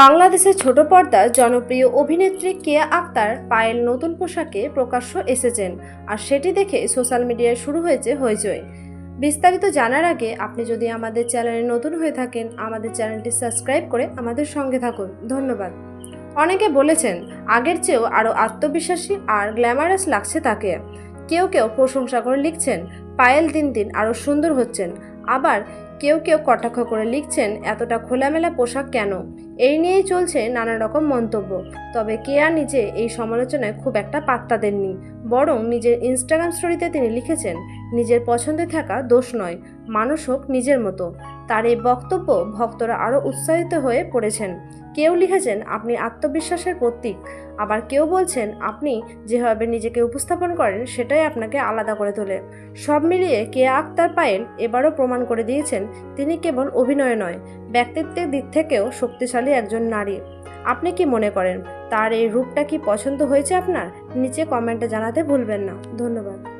বাংলাদেশের ছোট পর্দার জনপ্রিয় অভিনেত্রী কেয়া আক্তার পায়েল নতুন পোশাকে প্রকাশ্য এসেছেন, আর সেটি দেখে সোশ্যাল মিডিয়ায় শুরু হয়েছে হইচই। বিস্তারিত জানার আগে আপনি যদি আমাদের চ্যানেলে নতুন হয়ে থাকেন, আমাদের চ্যানেলটি সাবস্ক্রাইব করে আমাদের সঙ্গে থাকুন। ধন্যবাদ। অনেকে বলেছেন, আগের চেয়েও আরও আত্মবিশ্বাসী আর গ্ল্যামারাস লাগছে তাকে। কেউ কেউ প্রশংসা করে লিখছেন, পায়েল দিন দিন আরও সুন্দর হচ্ছেন। আবার কেউ কেউ কটাক্ষ করে লিখছেন, এতটা খোলামেলা পোশাক কেন? এই নিয়েই চলছে নানা রকম মন্তব্য। তবে কেয়া নিজে এই সমালোচনায় খুব একটা পাত্তা দেননি। বরং নিজের ইনস্টাগ্রাম স্টোরিতে তিনি লিখেছেন, নিজের পছন্দে থাকা দোষ নয়, মানুষ হোক নিজের মতো। তার এই বক্তব্য ভক্তরা আরও উৎসাহিত হয়ে পড়েছেন। কেউ লিখেছেন, আপনি আত্মবিশ্বাসের প্রতীক। আবার কেউ বলছেন, আপনি যেভাবে নিজেকে উপস্থাপন করেন, সেটাই আপনাকে আলাদা করে তোলে। সব মিলিয়ে কেয়া আক্তার পায়েল এবারও প্রমাণ করে দিয়েছেন, তিনি কেবল অভিনয় নয়, ব্যক্তিত্বের দিক থেকেও শক্তিশালী একজন নারী। আপনি কি মনে করেন, তার এই রূপটা কি পছন্দ হয়েছে আপনার? নিচে কমেন্টে জানাতে ভুলবেন না। ধন্যবাদ।